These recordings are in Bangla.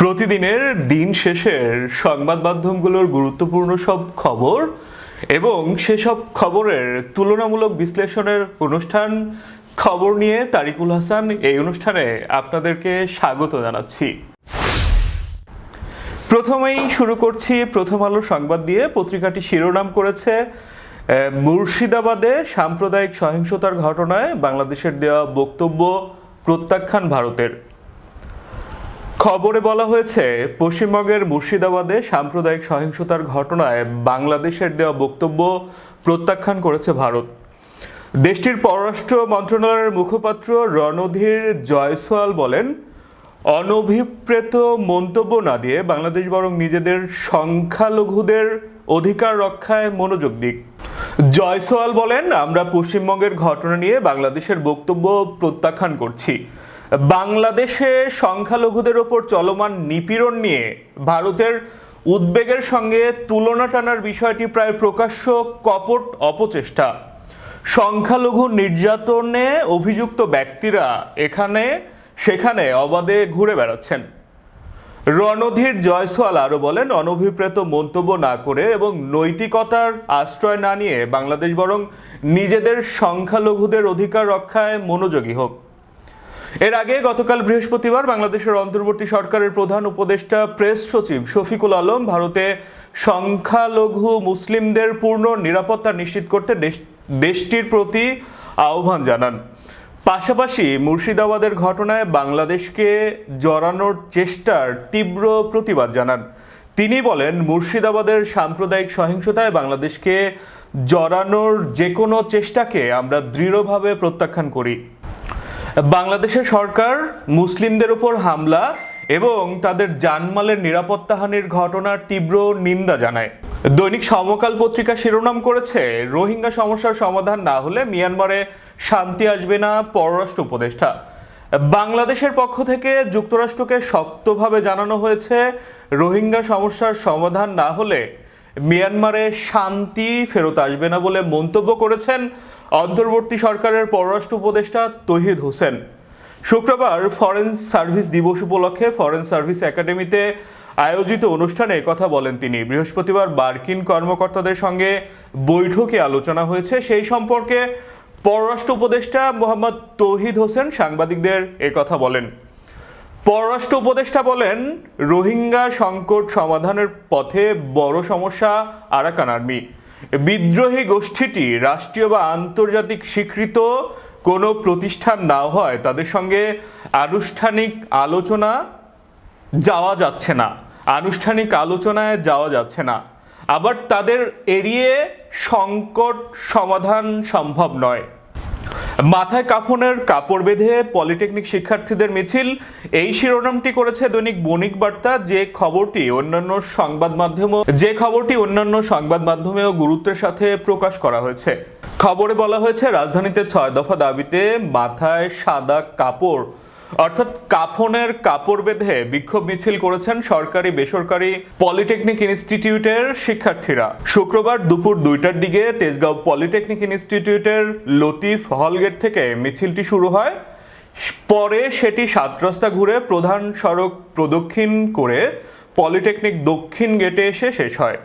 প্রতিদিনের দিন শেষের সংবাদ মাধ্যমগুলোর গুরুত্বপূর্ণ সব খবর এবং সেসব খবরের তুলনামূলক বিশ্লেষণের অনুষ্ঠান খবর নিয়ে তারিকুল হাসান এই অনুষ্ঠানে আপনাদেরকে স্বাগত জানাচ্ছি। প্রথমেই শুরু করছি প্রথম আলো সংবাদ দিয়ে। পত্রিকাটি শিরোনাম করেছে মুর্শিদাবাদে সাম্প্রদায়িক সহিংসতার ঘটনায় বাংলাদেশের দেওয়া বক্তব্য প্রত্যাখ্যান ভারতের। খবরে বলা হয়েছে, পশ্চিমবঙ্গের মুর্শিদাবাদে সাম্প্রদায়িক সহিংসতার ঘটনায় বাংলাদেশের দেওয়া বক্তব্য প্রত্যাখ্যান করেছে ভারত। দেশটির পররাষ্ট্র মন্ত্রণালয়ের মুখপাত্র রণধীর জয়সওয়াল বলেন, অনভিপ্রেত মন্তব্য না দিয়ে বাংলাদেশ বরং নিজেদের সংখ্যালঘুদের অধিকার রক্ষায় মনোযোগ দিক। জয়সওয়াল বলেন, আমরা পশ্চিমবঙ্গের ঘটনা নিয়ে বাংলাদেশের বক্তব্য প্রত্যাখ্যান করছি। বাংলাদেশে সংখ্যালঘুদের ওপর চলমান নিপীড়ন নিয়ে ভারতের উদ্বেগের সঙ্গে তুলনা টানার বিষয়টি প্রায় প্রকাশ্য কপট অপচেষ্টা। সংখ্যালঘু নির্যাতনে অভিযুক্ত ব্যক্তিরা এখানে, সেখানে অবাধে ঘুরে বেড়াচ্ছেন। রণধীর জয়সওয়াল আরও বলেন, অনভিপ্রেত মন্তব্য না করে এবং নৈতিকতার আশ্রয় না নিয়ে বাংলাদেশ বরং নিজেদের সংখ্যালঘুদের অধিকার রক্ষায় মনোযোগী হোক। এর আগে গতকাল বৃহস্পতিবার বাংলাদেশের অন্তর্বর্তী সরকারের প্রধান উপদেষ্টা প্রেস সচিব শফিকুল আলম ভারতে সংখ্যালঘু মুসলিমদের পূর্ণ নিরাপত্তা নিশ্চিত করতে দেশ- দেশটির প্রতি আহ্বান জানান। পাশাপাশি মুর্শিদাবাদের ঘটনায় বাংলাদেশকে জড়ানোর চেষ্টার তীব্র প্রতিবাদ জানান। তিনি বলেন, মুর্শিদাবাদের সাম্প্রদায়িক সহিংসতায় বাংলাদেশকে জড়ানোর যে কোনো চেষ্টাকে আমরা দৃঢ়ভাবে প্রত্যাখ্যান করি। বাংলাদেশের সরকার মুসলিমদের উপর হামলা এবং তাদের জানমালের নিরাপত্তাহানির ঘটনার তীব্র নিন্দা জানায়। দৈনিক সমকাল পত্রিকা শিরোনাম করেছে, রোহিঙ্গা সমস্যার সমাধান না হলে মিয়ানমারে শান্তি আসবে না পররাষ্ট্র উপদেষ্টা। বাংলাদেশের পক্ষ থেকে যুক্তরাষ্ট্রকে শক্তভাবে জানানো হয়েছে, রোহিঙ্গা সমস্যার সমাধান না হলে মিয়ানমারে শান্তি ফেরত আসবে না বলে মন্তব্য করেছেন অন্তর্বর্তী সরকারের পররাষ্ট্র উপদেষ্টা তহিদ হোসেন। শুক্রবার ফরেন সার্ভিস দিবস উপলক্ষে ফরেন সার্ভিস একাডেমিতে আয়োজিত অনুষ্ঠানে কথা বলেন তিনি। বৃহস্পতিবার বার্কিন কর্মকর্তাদের সঙ্গে বৈঠকে আলোচনা হয়েছে। সেই সম্পর্কে পররাষ্ট্র উপদেষ্টা মোহাম্মদ তৌহিদ হোসেন সাংবাদিকদের কথা বলেন। পররাষ্ট্র উপদেষ্টা বলেন, রোহিঙ্গা সংকট সমাধানের পথে বড় সমস্যা আরাকান আর্মি। বিদ্রোহী গোষ্ঠীটি রাষ্ট্রীয় বা আন্তর্জাতিক স্বীকৃত কোনো প্রতিষ্ঠান না হয় তাদের সঙ্গে আনুষ্ঠানিক আলোচনা যাওয়া যাচ্ছে না। আনুষ্ঠানিক আলোচনায় যাওয়া যাচ্ছে না। আবার তাদের এড়িয়ে সংকট সমাধান সম্ভব নয়। মাথায় কাফনের কাপড় বেঁধে পলিটেকনিক শিক্ষার্থীদের মিছিল। এই শিরোনামটি করেছে দৈনিক বণিক বার্তা। যে খবরটি অন্যান্য সংবাদ মাধ্যম যে খবরটি অন্যান্য সংবাদ মাধ্যমেও গুরুত্বের সাথে প্রকাশ করা হয়েছে। খবরে বলা হয়েছে, রাজধানীতে ছয় দফা দাবিতে মাথায় সাদা কাপড় অর্থাৎ কাফনের কাপড় বেঁধে বিক্ষোভ মিছিল করেছেন সরকারি বেসরকারি পলিটেকনিক ইনস্টিটিউটের শিক্ষার্থীরা। শুক্রবার দুপুর দুইটার দিকে তেজগাঁও পলিটেকনিক ইনস্টিটিউটের লতিফ হলগেট থেকে মিছিলটি শুরু হয়। পরে সেটি সাত রাস্তা ঘুরে প্রধান সড়ক প্রদক্ষিণ করে পলিটেকনিক দক্ষিণ গেটে এসে শেষ হয়।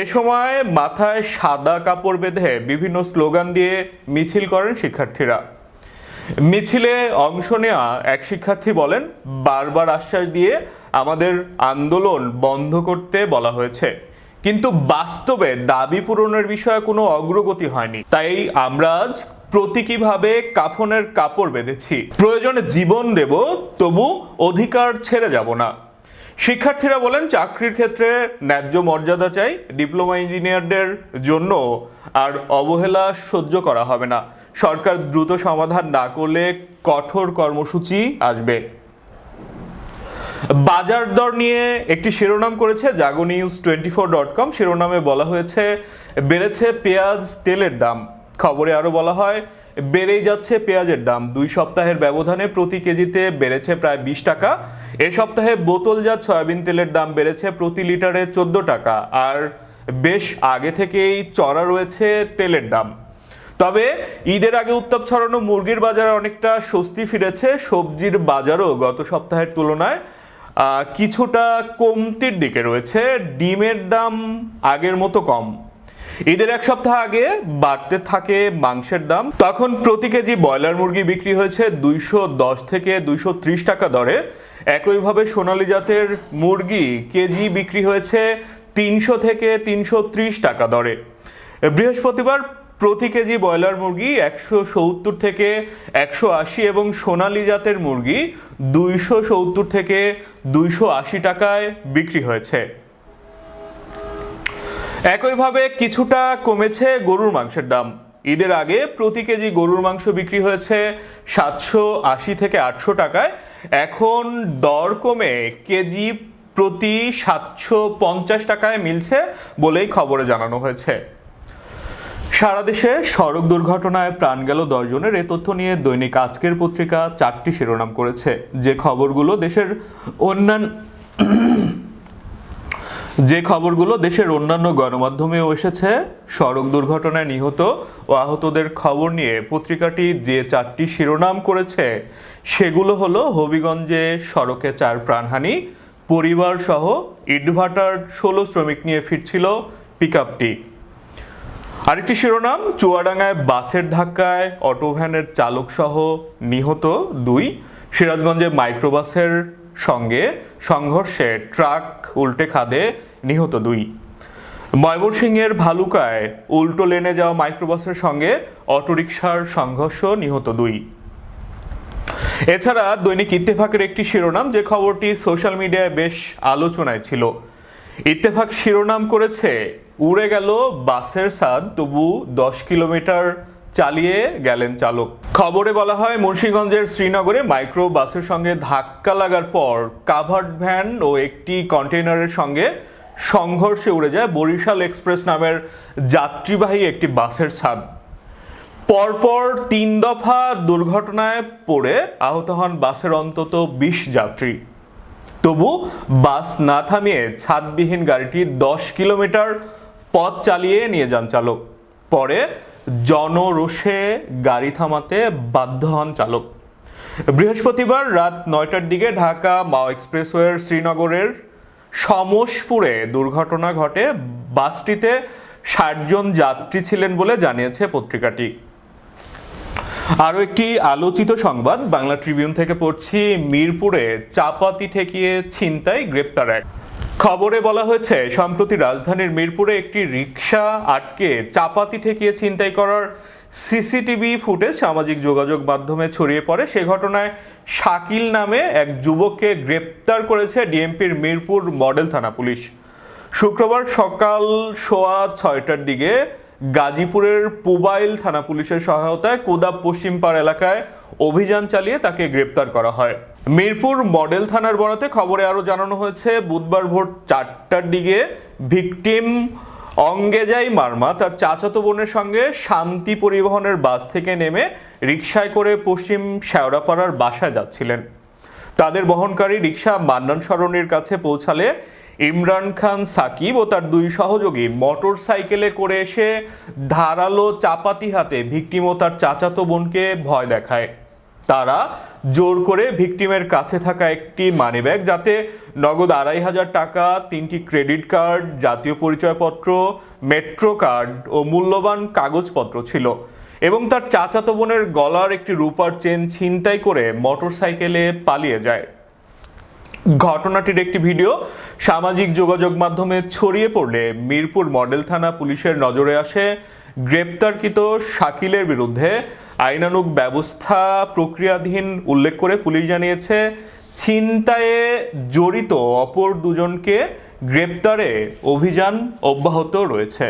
এ সময় মাথায় সাদা কাপড় বেঁধে বিভিন্ন স্লোগান দিয়ে মিছিল করেন শিক্ষার্থীরা। মিছিলে অংশ নেওয়া এক শিক্ষার্থী বলেন, বারবার আশ্বাস দিয়ে আমাদের আন্দোলন বন্ধ করতে বলা হয়েছে। কিন্তু বাস্তবে দাবি পূরণের বিষয়ে কোনো অগ্রগতি হয়নি। তাই আমরা আজ প্রতীকীভাবে কাফনের কাপড় বেঁধেছি। প্রয়োজনে জীবন দেব, তবু অধিকার ছেড়ে যাব না। শিক্ষার্থীরা বলেন, চাকরির ক্ষেত্রে ন্যায্য মর্যাদা চাই, ডিপ্লোমা ইঞ্জিনিয়ারদের জন্য আর অবহেলা সহ্য করা হবে না। সরকার দ্রুত সমাধান না করলে কঠোর কর্মসূচি আসবে। বাজার দর নিয়ে একটি শিরোনাম করেছে Jago news twenty four dot com. শিরোনামে বলা হয়েছে, বেড়েছে পেঁয়াজ তেলের দাম। খবরে আরও বলা হয়, বেড়েই যাচ্ছে পেঁয়াজের দাম। দুই সপ্তাহের ব্যবধানে প্রতি কেজিতে বেড়েছে প্রায় বিশ টাকা। এ সপ্তাহে বোতলজাত সয়াবিন তেলের দাম বেড়েছে প্রতি লিটারে চোদ্দ টাকা। আর বেশ আগে থেকেই চড়া রয়েছে তেলের দাম। তবে ঈদের আগে উত্তাপ ছড়ানো মুরগির বাজারে অনেকটা স্বস্তি ফিরেছে সবজির বাজারও গত সপ্তাহের তুলনায়। কিছুটা কমতির দিকে রয়েছে, ডিমের দাম আগের মতো কম। ঈদের এক সপ্তাহ আগে বাড়তে থাকে মাংসের দাম। তখন প্রতি কেজি ব্রয়লার মুরগি বিক্রি হয়েছে দুইশো দশ থেকে দুইশো ত্রিশ টাকা দরে। একইভাবে সোনালী জাতের মুরগি কেজি বিক্রি হয়েছে তিনশো থেকে তিনশো ত্রিশ টাকা দরে। বৃহস্পতিবার প্রতি কেজি ব্রয়লার মুরগি একশো সত্তর থেকে একশো আশি এবং সোনালী জাতের মুরগি দুইশো সত্তর থেকে দুইশো আশি টাকায় বিক্রি হয়েছে। একইভাবে কিছুটা কমেছে গরুর মাংসের দাম। ঈদের আগে প্রতি কেজি গরুর মাংস বিক্রি হয়েছে সাতশো আশি থেকে আটশো টাকায়। এখন দর কমে কেজি প্রতি সাতশো পঞ্চাশ টাকায় মিলছে বলেই খবরে জানানো হয়েছে। সারা দেশে সড়ক দুর্ঘটনায় প্রাণ গেল দশজনের। এ তথ্য নিয়ে দৈনিক আজকের পত্রিকা চারটি শিরোনাম করেছে। যে খবরগুলো দেশের অন্যান্য যে খবরগুলো দেশের অন্যান্য গণমাধ্যমেও এসেছে, সড়ক দুর্ঘটনায় নিহত ও আহতদের খবর নিয়ে পত্রিকাটি যে চারটি শিরোনাম করেছে, সেগুলো হলো হবিগঞ্জে সড়কে চার প্রাণহানি পরিবার সহ ইটভাটার ষোলো শ্রমিক নিয়ে ফিরছিল পিকআপটি। আরেকটি শিরোনাম, চুয়াডাঙ্গায় বাসের ধাক্কায় অটো ভ্যানের চালক সহ নিহত দুই। সিরাজগঞ্জে মাইক্রোবাসের সঙ্গে সংঘর্ষে ট্রাক উল্টে খাদে নিহত দুই। ময়মনসিংহের ভালুকায় উল্টো লেনে যাওয়া মাইক্রোবাসের সঙ্গে অটোরিকশার সংঘর্ষ নিহত দুই। এছাড়া দৈনিক ইত্তেফাকের একটি শিরোনাম, যে খবরটি সোশ্যাল মিডিয়ায় বেশ আলোচনায় ছিল। ইত্তেফাক শিরোনাম করেছে উড়ে গেল বাসের স্বাদ তবু দশ কিলোমিটার চালিয়ে গেলেন চালক। খবরে বলা হয়, মুন্সীগঞ্জের শ্রীনগরে মাইক্রো বাসের সঙ্গে ধাক্কা লাগার পর কাভার্ড ভ্যান ও একটি কন্টেইনারের সঙ্গে সংঘর্ষে উড়ে যায় বরিশাল এক্সপ্রেস নামের যাত্রীবাহী একটি বাসের ছাদ। পরপর তিন দফা দুর্ঘটনায় পড়ে আহত হন বাসের অন্তত বিশ যাত্রী। তবু বাস না থামিয়ে ছাদবিহীন গাড়িটি দশ কিলোমিটার পথ চালিয়ে নিয়ে যান চালক। পরে জনরোষে গাড়ি থামাতে বাধ্য হন চালক। বৃহস্পতিবার রাত নয়টার দিকে ঢাকা মাও এক্সপ্রেসওয়ের শ্রীনগরের সমসপুরে দুর্ঘটনা ঘটে। বাসটিতে ষাট জন যাত্রী ছিলেন বলে জানিয়েছে পত্রিকাটি। আরও একটি আলোচিত সংবাদ, বাংলা ট্রিবিউন থেকে পড়ছি মিরপুরে চাপাতি ঠেকিয়ে ছিনতাই, গ্রেপ্তার এক। খবরে বলা হয়েছে, সম্প্রতি রাজধানীর মিরপুরে একটি রিক্সা আটকে চাপাতি ঠেকিয়ে ছিনতাই করার সিসিটিভি ফুটেজ সামাজিক যোগাযোগ মাধ্যমে ছড়িয়ে পড়ে। সে ঘটনায় শাকিল নামে এক যুবককে গ্রেপ্তার করেছে ডিএমপির মিরপুর মডেল থানা পুলিশ। শুক্রবার সকাল সোয়া ছয়টার দিকে গাজীপুরের পুবাইল থানা পুলিশের সহায়তায় কোদাব পশ্চিমপাড় এলাকায় অভিযান চালিয়ে তাকে গ্রেপ্তার করা হয়। মিরপুর মডেল থানার বরাতে খবরে আরও জানানো হয়েছে, বুধবার ভোর চারটার দিকে ভিকটিম অঙ্গেজাই মার্মা তার চাচাতো বোনের সঙ্গে শান্তি পরিবহনের বাস থেকে নেমে রিকশায় করে পশ্চিম শেওড়াপাড়ার বাসায় যাচ্ছিলেন। তাদের বহনকারী রিক্সা মান্নান সরণির কাছে পৌঁছালে ইমরান খান সাকিব ও তার দুই সহযোগী মোটর সাইকেলে করে এসে ধারালো চাপাতি হাতে ভিকটিম ও তার চাচাতো বোনকে ভয় দেখায়। তারা জোর করে ভিকটিমের কাছে থাকা একটি মানিব্যাগ, যাতে নগদ আড়াই হাজার টাকা, তিনটি ক্রেডিট কার্ড, জাতীয় পরিচয়পত্র, মেট্রো কার্ড ও মূল্যবান কাগজপত্র ছিল। এবং তার চাচাতো বোনের গলার একটি রূপার চেন ছিনতাই করে মোটরসাইকেলে পালিয়ে যায়। ঘটনাটির একটি ভিডিও সামাজিক যোগাযোগ মাধ্যমে ছড়িয়ে পড়লে মিরপুর মডেল থানা পুলিশের নজরে আসে, গ্রেপ্তারকৃত শাকিলের বিরুদ্ধে আইনানুগ ব্যবস্থা প্রক্রিয়াধীন উল্লেখ করে পুলিশ জানিয়েছে ছিনতায়ে জড়িত অপর দুজনকে গ্রেপ্তারে অভিযান অব্যাহত রয়েছে।